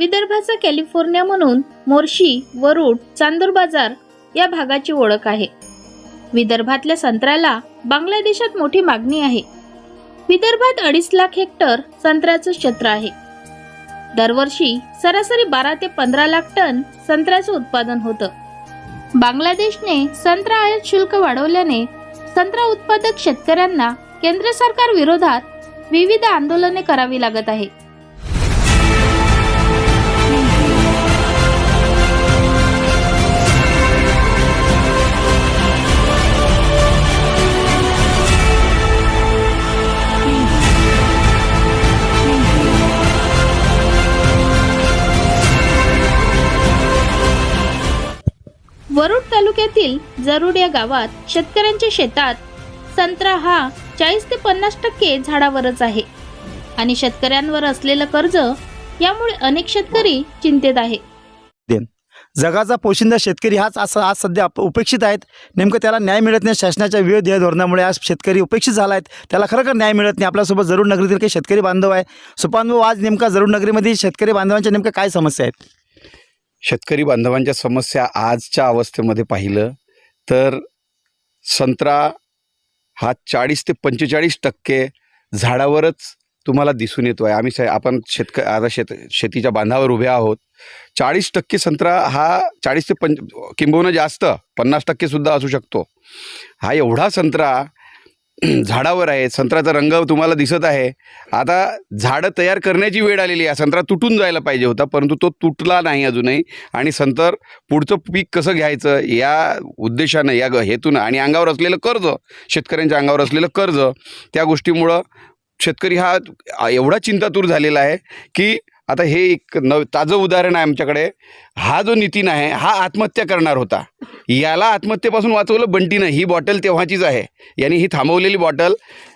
विदर्भाचा कॅलिफोर्निया म्हणून मोर्शी वरुड चांदूर बाजार या भागाची ओळख आहे. विदर्भातल्या संत्र्याला बांगलादेशात मोठी मागणी आहे. विदर्भात अडीच लाख हेक्टर संत्र्याचं क्षेत्र आहे. दरवर्षी सरासरी बारा ते पंधरा लाख टन संत्र्याचं उत्पादन होतं. बांगलादेशने संत्रा आयात शुल्क वाढवल्याने संत्रा उत्पादक शेतकऱ्यांना केंद्र सरकार विरोधात विविध आंदोलने करावी लागत आहे. वरुड तालुक्यातील जरुड या गावात शेतकऱ्यांच्या शेतात संत्रा हा चाळीस ते पन्नास टक्के झाडावरच आहे. आणि शेतकऱ्यांवर असलेलं कर्ज यामुळे अनेक शेतकरी चिंतेत आहे. जगाचा पोशिंदा शेतकरी हाच असं आज सध्या उपेक्षित आहेत. नेमकं त्याला न्याय मिळत नाही शासनाच्या विविध या धोरणामुळे आज शेतकरी उपेक्षित झाला आहेत त्याला खरं न्याय मिळत नाही. आपल्यासोबत जरूर नगरीतील काही शेतकरी बांधव आहे. सुपानभाऊ आज नेमका जरूर नगरीमध्ये शेतकरी बांधवांच्या नेमक्या काय समस्या आहेत? शेतकरी बांधवांच्या समस्या आजच्या अवस्थेमध्ये पाहिलं तर संत्रा हा चाळीस ते पंचेचाळीस टक्के झाडावरच तुम्हाला दिसून येतो आहे. आम्ही आपण शेतक आता शेत शेतीच्या बांधावर उभे आहोत. चाळीस टक्के संत्रा हा चाळीस ते पंच किंबहुना जास्त पन्नास टक्केसुद्धा असू शकतो. हा एवढा संत्रा झाडावर आहे संत्र्याचा रंग तुम्हाला दिसत आहे. आता झाडं तयार करण्याची वेळ आलेली आहे. संत्रा तुटून जायला पाहिजे होता परंतु तो तुटला नाही अजूनही. आणि संतर पुढचं पीक कसं घ्यायचं या उद्देशानं या ग- हेतून आणि अंगावर असलेलं कर्ज शेतकऱ्यांच्या अंगावर असलेलं कर्ज त्या गोष्टीमुळं शेतकरी हा एवढा चिंतातूर झालेला आहे की आता हे एक नव ताजं उदाहरण आहे आमच्याकडे. हा जो नितीन आहे हा आत्महत्या करणार होता. याला आत्महत्येपासून वाचवलं बंटीनं. ही बॉटल तेव्हाचीच आहे. यांनी ही थांबवलेली बॉटल.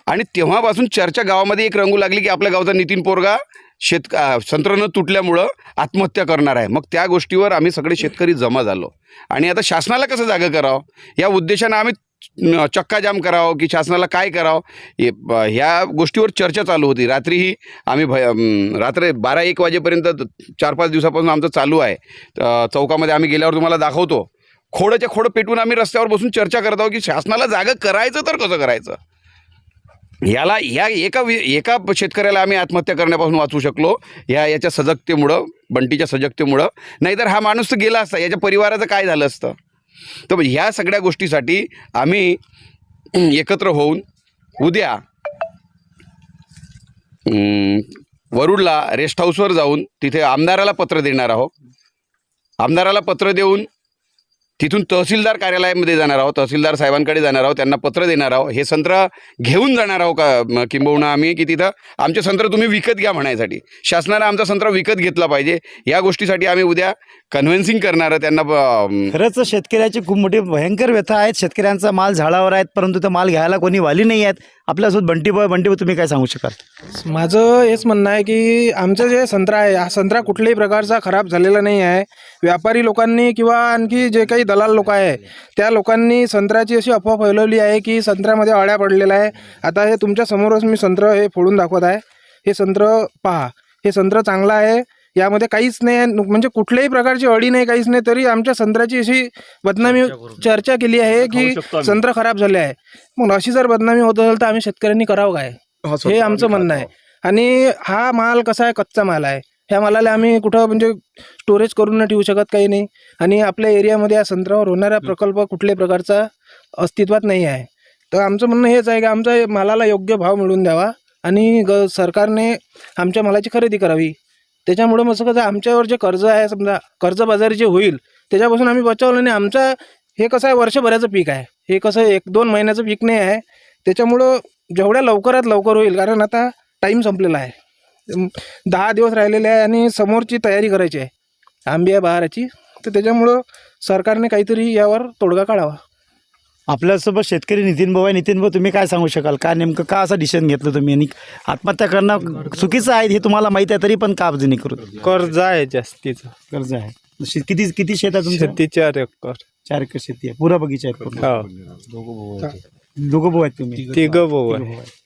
आणि तेव्हापासून चर्चा गावामध्ये एक रंगू लागली की आपल्या गावचा नितीन पोरगा शेत आ, तुटल्यामुळं आत्महत्या करणार आहे. मग त्या गोष्टीवर आम्ही सगळे शेतकरी जमा झालो. आणि आता शासनाला कसं जागं करावं? या उद्देशानं आम्ही चक्काजाम करावं की शासनाला काय करावं? ह्या गोष्टीवर चर्चा चालू होती. रात्रीही आम्ही भय रात्री रात्र बारा एक वाजेपर्यंत चार पाच दिवसापासून आमचं चालू आहे. चौकामध्ये आम्ही गेल्यावर तुम्हाला दाखवतो. खोडंच्या खोडं पेटून आम्ही रस्त्यावर बसून चर्चा करत आहोत की शासनाला जागं करायचं तर कसं करायचं? याला या एका वि एका शेतकऱ्याला आम्ही आत्महत्या करण्यापासून वाचू शकलो. या याच्या सजगतेमुळं बंटीच्या सजगतेमुळं. नाहीतर हा माणूस तर गेला असता. याच्या परिवाराचं काय झालं असतं? तर ह्या सगळ्या गोष्टीसाठी आम्ही एकत्र होऊन उद्या वरुडला रेस्ट हाऊसवर जाऊन तिथे आमदाराला पत्र देणार आहोत. आमदाराला पत्र देऊन तिथून तहसीलदार कार्यालयामध्ये जाणार आहोत तहसीलदार साहेबांकडे जाणार आहोत त्यांना पत्र देणार आहोत. हे संत्र घेऊन जाणार आहोत का किंबहुना आम्ही की तिथं? आमचे संत्र तुम्ही विकत घ्या म्हणायसाठी. शासनानं आमचा संत्र विकत घेतला पाहिजे. या गोष्टीसाठी आम्ही उद्या कन्व्हिन्सिंग करणार त्यांना ब- खरंच शेतकऱ्याची खूप मोठी भयंकर व्यथा आहेत. शेतकऱ्यांचा माल झाडावर आहेत परंतु तो माल घ्यायला कोणी वाली नाही आहेत. आपल्यासोबत बंटीबा बंटीबा तुम्ही काय सांगू शकाल? माझं हेच म्हणणं आहे की आमचं जे संत्रा आहे हा संत्रा कुठल्याही प्रकारचा खराब झालेला नाही आहे. व्यापारी लोकांनी किंवा आणखी जे काही दलाल लोक आहे त्या लोकांनी संत्र्याची अशी अफवा फैलवली आहे की संत्र्यामध्ये अळ्या पडलेल्या आहे. आता हे तुमच्या समोरच मी संत्र हे फोडून दाखवत आहे. हे संत्र पहा. हे संत्र चांगलं आहे. यामध्ये काहीच नाही म्हणजे कुठल्याही प्रकारची अडी नाही काहीच नाही. तरी आमच्या संत्र्याची अशी बदनामी चर्चा केली आहे की संत्र खराब झाले आहे. मग अशी जर बदनामी होत असेल तर आम्ही शेतकऱ्यांनी करावं काय? हे आमचं म्हणणं आहे. आणि हा माल कसा आहे? कच्चा माल आहे. ह्या मालाला आम्ही कुठं म्हणजे स्टोरेज करून नाही ठेवू शकत काही नाही. आणि आपल्या एरियामध्ये या संत्र्यावर होणारा प्रकल्प कुठल्याही प्रकारचा अस्तित्वात नाही आहे. तर आमचं म्हणणं हेच आहे की आमच्या मालाला योग्य भाव मिळून द्यावा. आणि ग सरकारने आमच्या मालाची खरेदी करावी. त्याच्यामुळं मग कसं आमच्यावर जे कर्ज आहे समजा कर्जबाजारी जे होईल त्याच्यापासून आम्ही बचावलं आणि आमचा हे कसं आहे वर्षभराचं पीक आहे. हे कसं एक दोन महिन्याचं पीक नाही आहे. त्याच्यामुळं जेवढ्या लवकरात लवकर होईल कारण आता टाईम संपलेला आहे. दहा दिवस राहिलेले आहे आणि समोरची तयारी करायची आहे. आंबिया बहाराची. तर त्याच्यामुळं सरकारने काहीतरी यावर तोडगा काढावा. आपल्यासोबत शेतकरी नितीन भाऊ आहे. नितीन भाऊ तुम्ही काय सांगू शकाल? का नेमकं का असं डिसिजन घेतलं तुम्ही? आणि आत्महत्या करणं चुकीचं आहे हे तुम्हाला माहिती आहे तरी पण का नाही करू कर्ज आहे जास्तीचं. कर्ज आहे. शे- किती किती शेत आहे तुमचं? शेती चार एकर. चार एकर शेती आहे. पुरा बगीचा आहे पूर्ण. हो. दोघं भाऊ आहेत. तुम्ही? तिघं भाऊ आहे भाऊ आहे.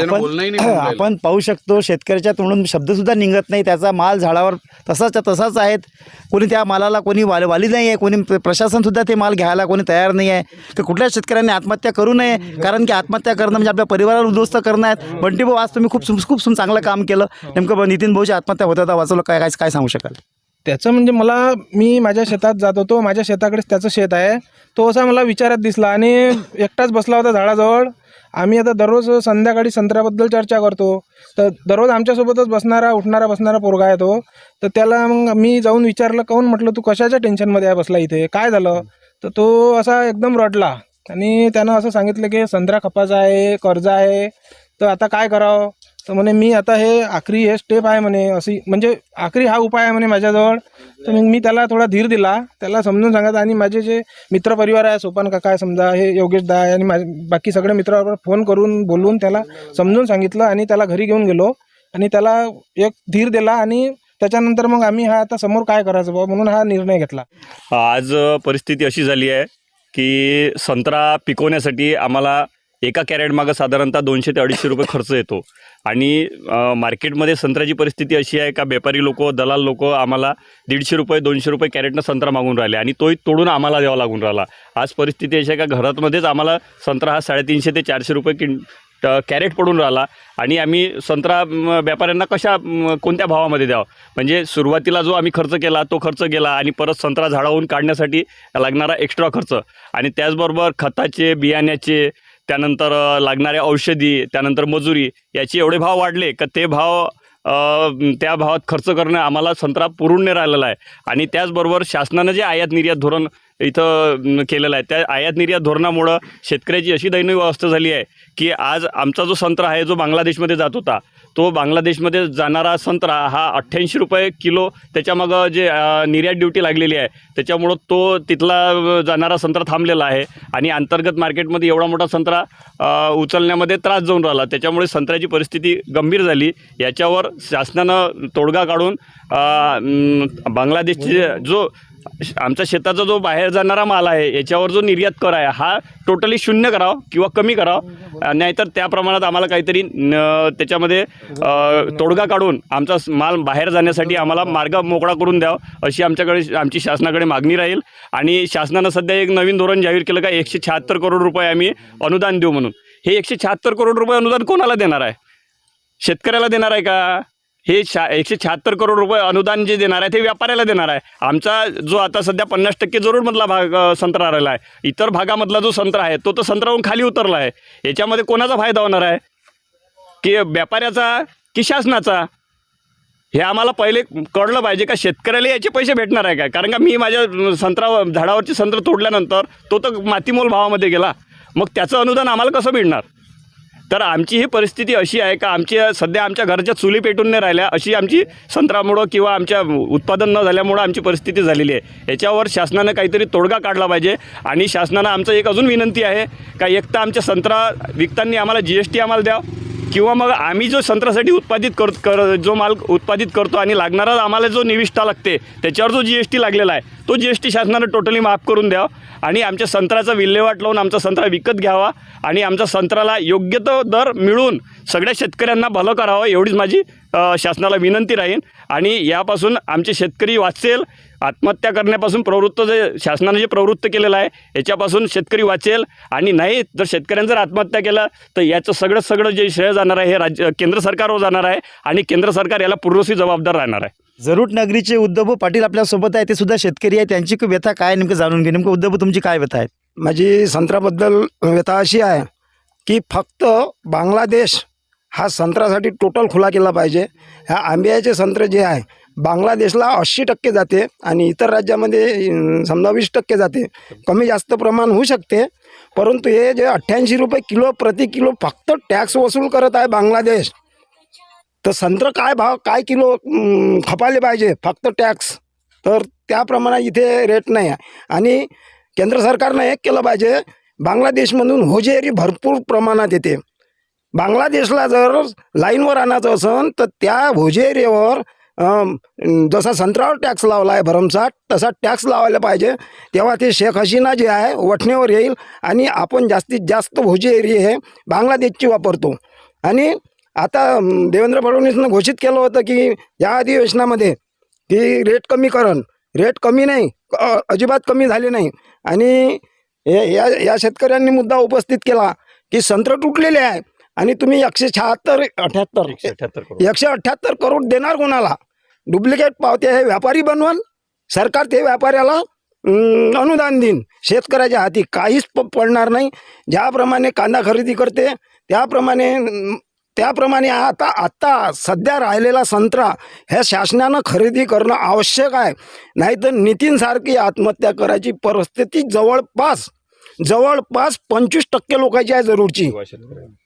तेव्हा बोलणंही नाही होऊन राहिलं. आपण पाहू शकतो शेतकऱ्याच्या तोंडून शब्दसुद्धा निघत नाही. त्याचा माल झाडावर तसाच्या तसाच आहेत. कोणी त्या मालाला कोणी वाली वाली नाही आहे. कोणी प्र- प्रशासनसुद्धा ते माल घ्यायला कोणी तयार नाही आहे. तर कुठल्या शेतकऱ्यांनी आत्महत्या करू नये? कारण की आत्महत्या करणं म्हणजे आपल्या परिवाराला उद्ध्वस्त करणं आहे बंटी भाऊ आज तुम्ही खूप खूप खूप चांगलं काम केलं. नेमकं ब- नितीन भाऊची आत्महत्या होता होता वाचवलं. काय काय काय सांगू शकाल? त्याचं म्हणजे मला मी माझ्या शेतात जात होतो. माझ्या शेताकडेच त्याचं शेत आहे. तो असा मला विचारात दिसला आणि एकटाच बसला होता झाडाजवळ. आम्ही आता दररोज संध्याकाळी संत्र्याबद्दल चर्चा करतो. तर दररोज आमच्यासोबतच बसणारा उठणारा बसणारा पोरगा आहे तो. तर त्याला मग मी जाऊन विचारलं काहून म्हटलं तू कशाच्या टेन्शनमध्ये आहे बसला इथे? काय झालं? तर तो असा एकदम रडला. आणि त्यानं असं सांगितलं की संत्रा खपाचा आहे कर्ज आहे. तर आता काय करावं? तर म्हणे मी आता हे आखरी हे स्टेप आहे म्हणे अशी म्हणजे आखरी हा उपाय आहे म्हणे माझ्याजवळ. तर मग मी त्याला थोडा धीर दिला. त्याला समजून सांगत आणि माझे जे मित्रपरिवार आहे सोपान काका आहे समजा हे योगेश दा आहे आणि माझे बाकी सगळे मित्राबरोबर फोन करून बोलून त्याला समजून सांगितलं आणि त्याला घरी घेऊन गेलो. आणि त्याला एक धीर दिला आणि त्याच्यानंतर मग आम्ही हा आता समोर काय करायचं बा म्हणून हा निर्णय घेतला. आज परिस्थिती अशी झाली आहे की संत्रा पिकवण्यासाठी आम्हाला एका कॅरेटमागं साधारणतः दोनशे ते अडीचशे रुपये खर्च येतो. आणि मार्केटमध्ये संत्र्याची परिस्थिती अशी आहे का व्यापारी लोक दलाल लोक आम्हाला दीडशे रुपये दोनशे रुपये कॅरेटनं संत्रा मागून राहिले आणि तोही तोडून आम्हाला द्यावा लागून राहिला. आज परिस्थिती अशी आहे का घरातमध्येच आम्हाला संत्रा हा साडेतीनशे ते चारशे रुपये किं ट- कॅरेट पडून राहिला आणि आम्ही संत्रा व्यापाऱ्यांना कशा कोणत्या भावामध्ये द्यावं? म्हणजे सुरुवातीला जो आम्ही खर्च केला तो खर्च गेला आणि परत संत्रा झाडावून काढण्यासाठी लागणारा एक्स्ट्रा खर्च. आणि त्याचबरोबर खताचे बियाण्याचे त्यानंतर लागणाऱ्या औषधी त्यानंतर मजुरी याचे एवढे भाव वाढले का ते भाव त्या भावात खर्च करणं आम्हाला संत्रा पुरून नाही राहिलेला आहे. आणि त्याचबरोबर शासनानं जे आयात निर्यात धोरण इथं केलेलं आहे त्या आयात निर्यात धोरणामुळं शेतकऱ्याची अशी दैनिक अवस्था झाली आहे की आज आमचा जो संत्रा आहे जो बांगलादेशमध्ये जात होता तो बांगलादेशमध्ये जाणारा संत्रा हा अठ्ठ्याऐंशी रुपये किलो त्याच्यामागं जे निर्यात ड्युटी लागलेली आहे त्याच्यामुळं तो तिथला जाणारा संत्रा थांबलेला आहे आणि अंतर्गत मार्केटमध्ये एवढा मोठा संत्रा उचलण्यामध्ये त्रास जाऊन राहिला. त्याच्यामुळे संत्र्याची परिस्थिती गंभीर झाली. याच्यावर शासनानं तोडगा काढून बांगलादेशचे जो आमचा शेताचा जो बाहेर जाणारा माल आहे याच्यावर जो निर्यात कर आहे हा टोटली शून्य करावा किंवा कमी करावा. नाहीतर त्या प्रमाणात आम्हाला काहीतरी त्याच्यामध्ये तोडगा काढून आमचा माल बाहेर जाण्यासाठी आम्हाला मार्ग मोकळा करून द्यावा अशी आमच्याकडे आमची शासनाकडे मागणी राहील. आणि शासनानं सध्या एक नवीन धोरण जाहीर केलं का एकशे शहात्तर करोड रुपये आम्ही अनुदान देऊ म्हणून. हे एकशे शहात्तर करोड रुपये अनुदान कोणाला देणार आहे? शेतकऱ्याला देणार आहे का? हे शा एकशे शहात्तर करोड रुपये अनुदान जे देणार आहे ते व्यापाऱ्याला देणार आहे. आमचा जो आता सध्या पन्नास टक्के जरूरमधला भाग संत्रा राहिला आहे. इतर भागामधला जो संत्रा आहे तो तर संत्राहून खाली उतरला आहे. याच्यामध्ये कोणाचा फायदा होणार आहे? की व्यापाऱ्याचा की शासनाचा? हे आम्हाला पहिले कळलं पाहिजे का शेतकऱ्याला याचे पैसे भेटणार आहे का कारण का मी माझ्या संत्रा झाडावरची संत्र तोडल्यानंतर तो तर मातीमोल भावामध्ये गेला. मग त्याचं अनुदान आम्हाला कसं मिळणार? तर आमची ही परिस्थिती अशी आहे का आमची सध्या आमच्या घरच्या चुली पेटून नाही राहिल्या अशी आमची संत्रामुळं किंवा आमच्या उत्पादन न झाल्यामुळं आमची परिस्थिती झालेली आहे. याच्यावर शासनानं काहीतरी तोडगा काढला पाहिजे आणि शासनानं आमचं एक अजून विनंती आहे का एक तर आमच्या संत्रा विकताना आम्हाला जी एस टी आम्हाला द्या किंवा मग आम्ही जो संत्र्यासाठी उत्पादित कर कर जो माल उत्पादित करतो आणि लागणारा आम्हाला जो निविष्ठा लागते त्याच्यावर जो जी एस टी लागलेला आहे तो जी एस टी शासनानं टोटली माफ करून द्यावा आणि आमच्या संत्र्याचा विल्हेवाट लावून आमचा संत्रा विकत घ्यावा आणि आमच्या संत्र्याला योग्य तो दर मिळून सगळ्या शेतकऱ्यांना भलं करावं एवढीच माझी शासनाला विनंती राहील आणि यापासून आमचे शेतकरी वाचेल. आत्महत्या करण्यापासून प्रवृत्त जे शासनाने जे प्रवृत्त केलेलं आहे याच्यापासून शेतकरी वाचेल. आणि नाही जर शेतकऱ्यांनी जर आत्महत्या केलं तर याचं सगळं सगळं जे श्रेय जाणार आहे हे राज्य केंद्र सरकारवर जाणार आहे. आणि केंद्र सरकार याला पूर्वसी जबाबदार राहणार आहे. जरूट नगरीचे उद्धव पाटील आपल्यासोबत आहे ते सुद्धा शेतकरी आहे त्यांची व्यथा काय नेमकं जाणून घे. नेमकं उद्धव तुमची काय व्यथा आहे माझी संत्र्याबद्दल व्यथा अशी आहे की फक्त बांगलादेश हा संत्र्यासाठी टोटल खुला केला पाहिजे. ह्या आंब्याचे संत्रे जे आहे बांगलादेशला ऐंशी टक्के जाते आणि इतर राज्यामध्ये समजा वीस टक्के जाते. कमी जास्त प्रमाण होऊ शकते परंतु हे जे अठ्ठ्याऐंशी रुपये किलो प्रति किलो फक्त टॅक्स वसूल करत आहे बांगलादेश. तर संत्र काय भाव काय किलो खपाले खपायला पाहिजे? फक्त टॅक्स तर त्याप्रमाणे इथे रेट नाही आहे. आणि केंद्र सरकारनं एक केलं पाहिजे बांगलादेशमधून होजेरी भरपूर प्रमाणात येते. बांगलादेशला जर लाईनवर आणायचं असन तर त्या होजेरीवर जसा संत्र्यावर टॅक्स लावला आहे भरमसाठ तसा टॅक्स लावायला पाहिजे. तेव्हा ते शेख हसीना जे आहे वठणेवर येईल आणि आपण जास्तीत जास्त भोजेरी हे बांगलादेशची वापरतो. आणि आता देवेंद्र फडणवीसनं घोषित केलं होतं की या अधिवेशनामध्ये की रेट कमी करण. रेट कमी नाही अजिबात कमी झाले नाही. आणि हे- या या शेतकऱ्यांनी मुद्दा उपस्थित केला की संत्र तुटलेले आहे. आणि तुम्ही एकशे शहात्तर अठ्याहत्तर एकशे अठ्याहत्तर करोड. एकशे अठ्ठ्याहत्तर करोड देणार कोणाला? डुप्लिकेट पावते हे व्यापारी बनवल सरकार ते व्यापाऱ्याला अनुदान देईन. शेतकऱ्याच्या हाती काहीच प पडणार नाही. ज्याप्रमाणे कांदा खरेदी करते त्याप्रमाणे त्याप्रमाणे आता आत्ता सध्या राहिलेला संत्रा ह्या शासनानं खरेदी करणं आवश्यक आहे. नाहीतर नितीनसारखी आत्महत्या करायची परिस्थिती जवळपास जवळपास पंचवीस टक्के लोकांची आहे जरूरची.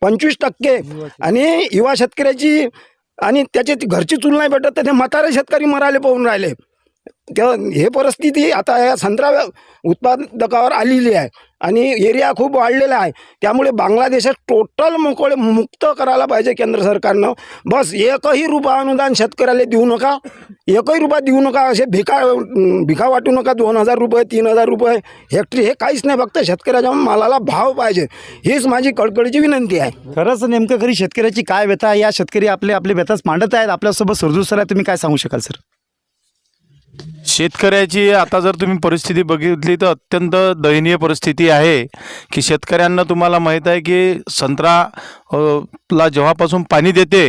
पंचवीस टक्के. आणि युवा शेतकऱ्याची आणि त्याची घरची चूल नाही भेटत तर ते म्हातारे शेतकरी मरायला पाहून राहिले. त्या हे परिस्थिती आता या संत्रा उत्पादकावर आलेली आहे. आणि एरिया खूप वाढलेला आहे. त्यामुळे बांगलादेशात टोटल मोकळे मुक्त करायला पाहिजे केंद्र सरकारनं. बस एकही रुपया अनुदान शेतकऱ्याला देऊ नका. एकही रुपया देऊ नका. असे भिका भिका वाटू नका. दोन हजार रुपये तीन हजार रुपये हेक्टरी हे काहीच नाही. फक्त शेतकऱ्याच्या मालाला भाव पाहिजे. हीच माझी कळकळीची विनंती आहे. खरंच नेमकं खरी शेतकऱ्याची काय व्यथा आहे? या शेतकरी आपले आपले व्यथाच मांडत आहेत. आपल्यासोबत सुरजू सर आहे. तुम्ही काय सांगू शकाल सर? शेतकऱ्याची आता जर तुम्ही परिस्थिती बघितली तर अत्यंत दयनीय परिस्थिती आहे की शेतकऱ्यांना तुम्हाला माहीत आहे की संत्रा ला जेव्हापासून पाणी देते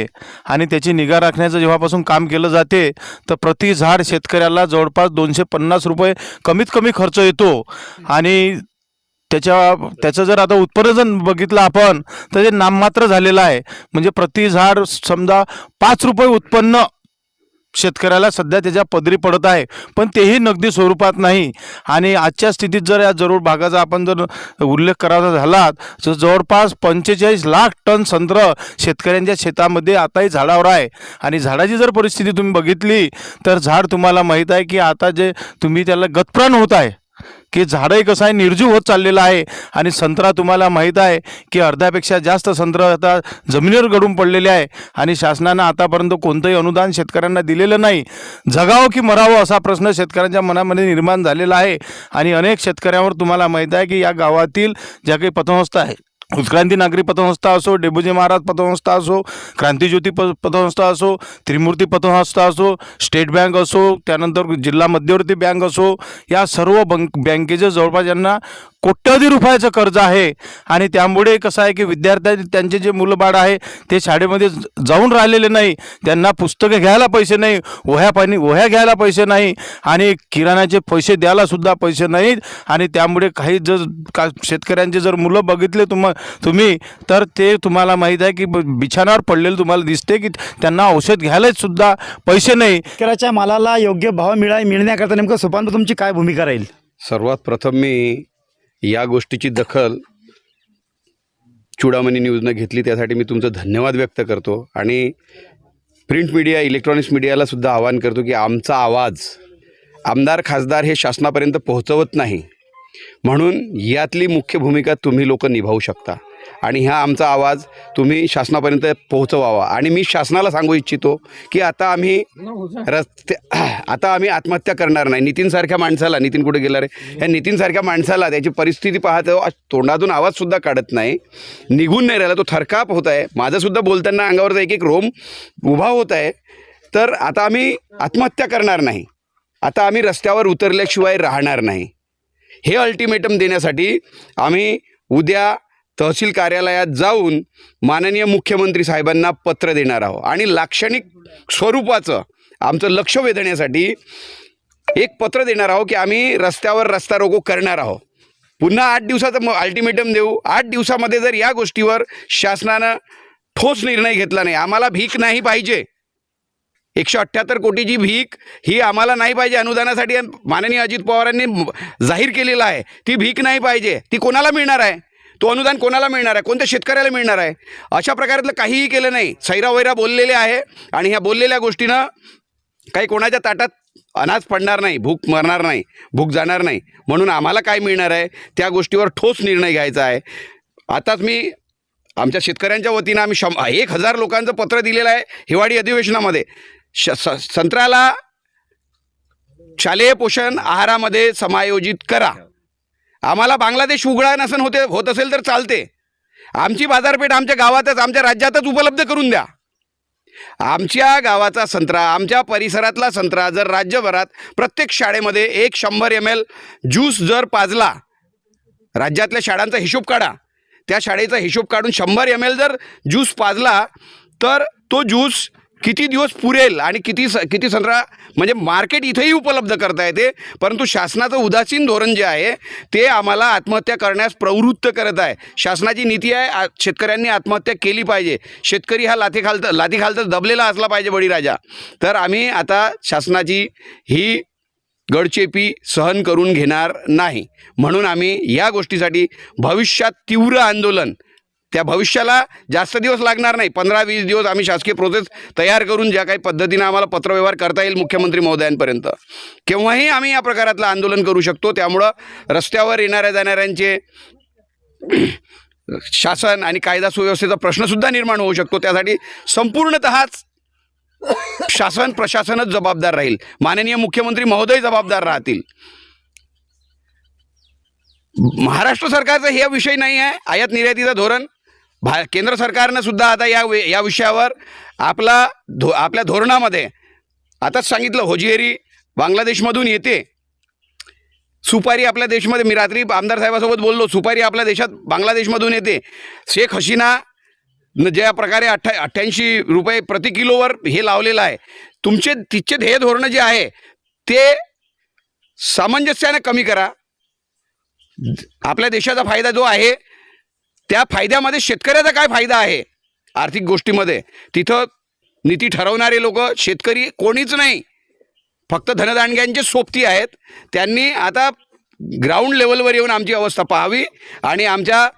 आणि त्याची निगा राखण्याचं जेव्हापासून काम केलं जाते तर प्रति झाड शेतकऱ्याला जवळपास दोनशे पन्नास रुपये कमीत कमी खर्च येतो. आणि त्याच्या त्याचं जर आता उत्पन्न जर बघितलं आपण तर ते नाममात्र झालेलं आहे म्हणजे प्रति झाड समजा पाच रुपये उत्पन्न शेतकऱ्याला सध्या त्याच्या पदरी पडत आहे. पण तेही नगदी स्वरूपात नाही. आणि आजच्या स्थितीत जर या जरूर भागाचा आपण जर उल्लेख करायचा झाला तर जवळपास पंचेचाळीस लाख टन संत्र शेतकऱ्यांच्या शेतामध्ये आताही झाडावर आहे. आणि झाडाची जर परिस्थिती तुम्ही बघितली तर झाड तुम्हाला माहीत आहे की आता जे तुम्ही त्याला गतप्राण होत आहे. की झाडंही कसं आहे निर्जीव होत चाललेलं आहे. आणि संत्रा तुम्हाला माहीत आहे की अर्ध्यापेक्षा जास्त संत्र आता जमिनीवर गडून पडलेले आहे. आणि शासनानं आतापर्यंत कोणतंही अनुदान शेतकऱ्यांना दिलेलं नाही. जगावं की मरावं असा प्रश्न शेतकऱ्यांच्या मनामध्ये निर्माण झालेला आहे. आणि अनेक शेतकऱ्यांवर तुम्हाला माहीत आहे की या गावातील ज्या काही पतसंस्था आहे उत्क्रांती नागरी पतसंस्था असो डेबूजी महाराज पतसंस्था असो क्रांतीज्योती प पतसंस्था असो त्रिमूर्ती पतसंस्था असो स्टेट बँक असो त्यानंतर जिल्हा मध्यवर्ती बँक असो या सर्व बँक बँकेचे जवळपास यांना कोट्यवधी रुपयाचं कर्ज आहे. आणि त्यामुळे कसं आहे की विद्यार्थ्यांचे त्यांचे जे मुलंबाळ आहे ते शाळेमध्ये जाऊन राहिलेले नाही. त्यांना पुस्तकं घ्यायला पैसे नाही वह्या पाणी वह्या घ्यायला पैसे नाही आणि किराणाचे पैसे द्यायलासुद्धा पैसे नाहीत. आणि त्यामुळे काही जर का शेतकऱ्यांचे जर मुलं बघितले तुम्हाला तुम्ही तर ते तुम्हाला माहीत आहे की बिछाणावर पडलेलं तुम्हाला दिसते की त्यांना औषध घ्यायलाच सुद्धा पैसे नाही. शेतकऱ्याच्या मालाला योग्य भाव मिळा मिळण्याकरता नेमकं सोपान तुमची काय भूमिका राहील? सर्वात प्रथम मी या गोष्टीची दखल चुडामणी न्यूजनं घेतली. त्यासाठी मी तुमचं धन्यवाद व्यक्त करतो. आणि प्रिंट मीडिया इलेक्ट्रॉनिक्स मीडियाला सुद्धा आवाहन करतो की आमचा आवाज आमदार खासदार हे शासनापर्यंत पोहोचवत नाही. म्हणून यातली मुख्य भूमिका तुम्ही लोक निभावू शकता. आणि हा आमचा आवाज तुम्ही शासनापर्यंत पोहोचवावा. आणि मी शासनाला सांगू इच्छितो की आता आम्ही रस्ते आता आम्ही आत्महत्या करणार नाही. नितीनसारख्या माणसाला नितीन कुठे गेला रे? या नितीनसारख्या माणसाला त्याची परिस्थिती पाहतो तोंडातून आवाजसुद्धा काढत नाही. निघून नाही राहिला तो थरकाप होत आहे. माझंसुद्धा बोलताना अंगावरचा एक एक रोम उभा होत आहे. तर आता आम्ही आत्महत्या करणार नाही. आता आम्ही रस्त्यावर उतरल्याशिवाय राहणार नाही. हे अल्टिमेटम देण्यासाठी आम्ही उद्या तहसील कार्यालयात जाऊन माननीय मुख्यमंत्री साहेबांना पत्र देणार आहोत. आणि लाक्षणिक स्वरूपाचं आमचं लक्ष वेधण्यासाठी एक पत्र देणार आहोत की आम्ही रस्त्यावर रस्ता रोको करणार आहोत. पुन्हा आठ दिवसाचं मग अल्टिमेटम देऊ. आठ दिवसामध्ये जर या गोष्टीवर शासनानं ठोस निर्णय घेतला नाही आम्हाला भीक नाही पाहिजे. एकशे अठ्ठ्याहत्तर कोटीची भीक ही आम्हाला नाही पाहिजे अनुदानासाठी. माननीय अजित पवारांनी जाहीर केलेलं आहे. ती भीक नाही पाहिजे. ती कोणाला मिळणार आहे? तो अनुदान कोणाला मिळणार आहे? कोणत्या शेतकऱ्याला मिळणार आहे? अशा प्रकारातलं काहीही केलं नाही. सैरा वैरा बोललेले आहे. आणि ह्या बोललेल्या गोष्टीनं काही कोणाच्या ताटात अनाज पडणार नाही. भूक मरणार नाही. भूक जाणार नाही. म्हणून आम्हाला काय मिळणार आहे? त्या गोष्टीवर ठोस निर्णय घ्यायचा आहे. आताच मी आमच्या शेतकऱ्यांच्या वतीनं आम्ही शं एक हजार लोकांचं पत्र दिलेलं आहे हिवाळी अधिवेशनामध्ये. श स संत्र्याला शालेय पोषण आहारामध्ये समायोजित करा. आम्हाला बांगलादेश उघडा नसन होते होत असेल तर चालते. आमची बाजारपेठ आमच्या गावातच आमच्या राज्यातच उपलब्ध करून द्या. आमच्या गावाचा संत्रा आमच्या परिसरातला संत्रा जर राज्यभरात प्रत्येक शाळेमध्ये एक शंभर एम एल ज्यूस जर पाजला राज्यातल्या शाळांचा हिशोब काढा. त्या शाळेचा हिशोब काढून शंभर एम एल जर ज्यूस पाजला तर तो ज्यूस किती दिवस पुरेल आणि किती स किती संत्रा म्हणजे मार्केट इथेही उपलब्ध करता येते परंतु शासनाचं उदासीन धोरण जे आहे ते आम्हाला आत्महत्या करण्यास प्रवृत्त करत आहे. शासनाची नीती आहे आ- शेतकऱ्यांनी आत्महत्या केली पाहिजे. शेतकरी हा लाथी लाथीखालतं दबलेला असला पाहिजे बळीराजा. तर आम्ही आता शासनाची ही गडचेपी सहन करून घेणार नाही. म्हणून आम्ही या गोष्टीसाठी भविष्यात तीव्र आंदोलन त्या भविष्याला जास्त दिवस लागणार नाही. पंधरा वीस दिवस आम्ही शासकीय प्रोसेस तयार करून ज्या काही पद्धतीनं आम्हाला पत्रव्यवहार करता येईल मुख्यमंत्री महोदयांपर्यंत. केव्हाही आम्ही या प्रकारातलं आंदोलन करू शकतो. त्यामुळं रस्त्यावर येणाऱ्या जाणाऱ्यांचे शासन आणि कायदा सुव्यवस्थेचा प्रश्नसुद्धा निर्माण होऊ शकतो. त्यासाठी संपूर्णतःच शासन प्रशासनच जबाबदार राहील. माननीय मुख्यमंत्री महोदय जबाबदार राहतील. महाराष्ट्र सरकारचा हे विषय नाही आहे. आयात निर्यातीचं धोरण भा केंद्र सरकारनं सुद्धा आता या वे या विषयावर आपला धो आपल्या धोरणामध्ये आताच सांगितलं होजिएरी बांगलादेशमधून येते. सुपारी आपल्या देशमध्ये मी रात्री आमदार साहेबासोबत बोललो सुपारी आपल्या देशात बांगलादेशमधून येते. शेख हसीना न ज्या प्रकारे अठ्ठ्या अठ्ठ्याऐंशी रुपये प्रति किलोवर हे लावलेलं आहे तुमचे तिचे ध्येय धोरणं जे आहे ते सामंजस्याने कमी करा. आपल्या देशाचा फायदा जो आहे त्या फायद्यामध्ये शेतकऱ्याचा काय फायदा आहे? आर्थिक गोष्टीमध्ये. तिथं नीती ठरवणारे लोक शेतकरी कोणीच नाही. फक्त धनदांडग्यांचे सोबती आहेत. त्यांनी आता ग्राउंड लेवलवर येऊन आमची अवस्था पाहावी आणि आमच्या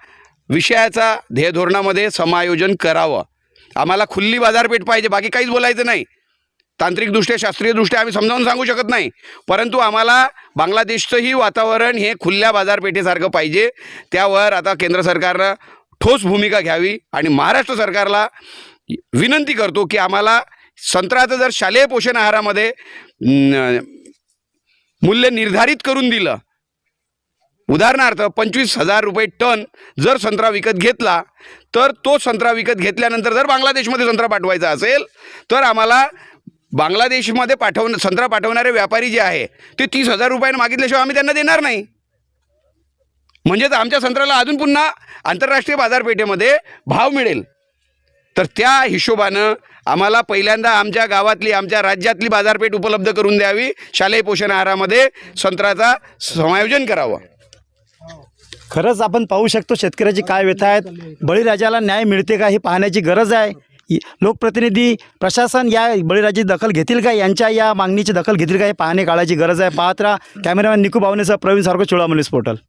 विषयाचा ध्येय धोरणामध्ये समायोजन करावं. आम्हाला खुल्ली बाजारपेठ पाहिजे बाकी काहीच बोलायचं नाही. तांत्रिकदृष्ट्या शास्त्रीयदृष्ट्या आम्ही समजावून सांगू शकत नाही. परंतु आम्हाला बांगलादेशचंही वातावरण हे खुल्या बाजारपेठेसारखं पाहिजे. त्यावर आता केंद्र सरकारनं ठोस भूमिका घ्यावी आणि महाराष्ट्र सरकारला विनंती करतो की आम्हाला संत्र्याचं जर शालेय पोषण आहारामध्ये मूल्य निर्धारित करून दिलं. उदाहरणार्थ पंचवीस हजार रुपये टन जर संत्रा विकत घेतला तर तो संत्रा विकत घेतल्यानंतर जर बांगलादेशमध्ये संत्रा पाठवायचा असेल तर आम्हाला बांगलादेशमध्ये पाठवणं संत्रा पाठवणारे व्यापारी जे आहे ते तीस हजार रुपयानं मागितल्याशिवाय आम्ही त्यांना देणार नाही. म्हणजेच आमच्या संत्र्याला अजून पुन्हा आंतरराष्ट्रीय बाजारपेठेमध्ये भाव मिळेल. तर त्या हिशोबानं आम्हाला पहिल्यांदा आमच्या गावातली आमच्या राज्यातली बाजारपेठ उपलब्ध करून द्यावी शालेय पोषण आहारामध्ये संत्र्याचा समायोजन करावं. खरंच आपण पाहू शकतो शेतकऱ्याची काय व्यथा आहेत. बळीराजाला न्याय मिळते का हे पाहण्याची गरज आहे. लोकप्रतिनिधी प्रशासन या बळीराजाची दखल घेतील का? यांच्या या मागणीची दखल घेतील का? हे पाहणे काळाची गरज आहे. पाहत राहा. कॅमेरामॅन निकू बावनेसह प्रवीण सारखं चोळामलीस पोर्टल.